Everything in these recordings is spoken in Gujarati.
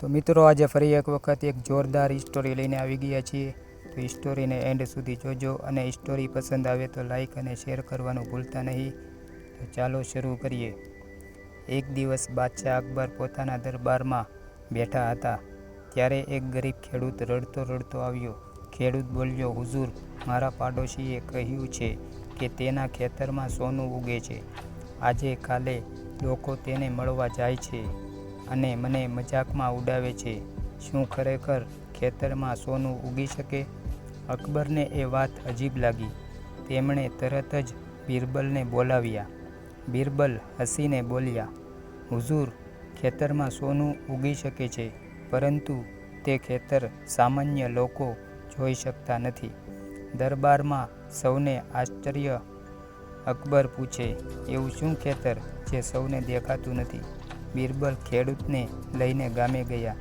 તો મિત્રો, આજે ફરી એક વખત એક જોરદાર સ્ટોરી લઈને આવી ગયા છીએ. તો સ્ટોરીને એન્ડ સુધી જોજો અને સ્ટોરી પસંદ આવે તો લાઈક અને શેર કરવાનું ભૂલતા નહીં. તો ચાલો શરૂ કરીએ. એક દિવસ બાદશાહ અકબર પોતાના દરબારમાં બેઠા હતા. ત્યારે એક ગરીબ ખેડૂત રડતો રડતો આવ્યો. ખેડૂત બોલ્યો, હુઝુર, મારા પાડોશીએ કહ્યું છે કે તેના ખેતરમાં સોનું ઉગે છે. આજે કાલે લોકો તેને મળવા જાય છે. અને મને મજાકમાં ઉડાવે છે. શું ખરેખર ખેતરમાં સોનું ઉગી શકે? અકબરને એ વાત અજીબ લાગી. તેમણે તરત જ બિરબલને બોલાવ્યા. બિરબલ હસીને બોલ્યા, હુઝુર, ખેતરમાં સોનું ઉગી શકે છે, પરંતુ તે ખેતર સામાન્ય લોકો જોઈ શકતા નથી. દરબારમાં સૌને આશ્ચર્ય. અકબર પૂછે, એવું શું ખેતર જે સૌને દેખાતું નથી? બિરબલ ખેડૂતને લઈને ગામે ગયા.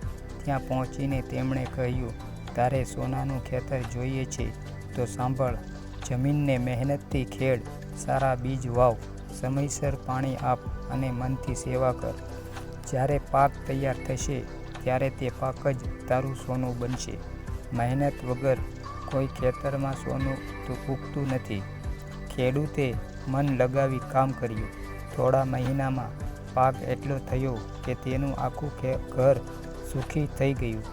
ત્યાં પહોંચીને તેમણે કહ્યું, તારે સોનાનું ખેતર જોઈએ છે, તો સાંભળ. જમીનને મહેનતથી ખેડ, સારા બીજ વાવ, સમયસર પાણી આપ અને મનથી સેવા કર. જ્યારે પાક તૈયાર થશે, ત્યારે તે પાક જ તારું સોનું બનશે. મહેનત વગર કોઈ ખેતરમાં સોનું તો ઉગતું નથી. ખેડૂતે મન લગાવી કામ કર્યું. થોડા મહિનામાં પાક એટલો થયો કે તેનું આખું ઘર સુખી થઈ ગયું.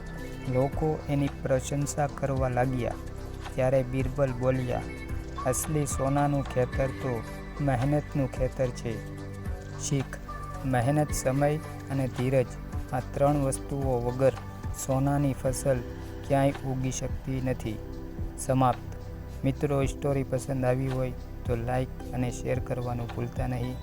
લોકો એની પ્રશંસા કરવા લાગ્યા. ત્યારે બિરબલ બોલ્યા, અસલી સોનાનું ખેતર તો મહેનતનું ખેતર છે. શીખ, મહેનત સમય અને ધીરજ, આ ત્રણ વસ્તુઓ વગર સોનાની ફસલ ક્યાંય ઉગી શકતી નથી. સમાપ્ત. મિત્રો સ્ટોરી પસંદ આવી હોય તો લાઈક અને શેર કરવાનું ભૂલતા નહીં.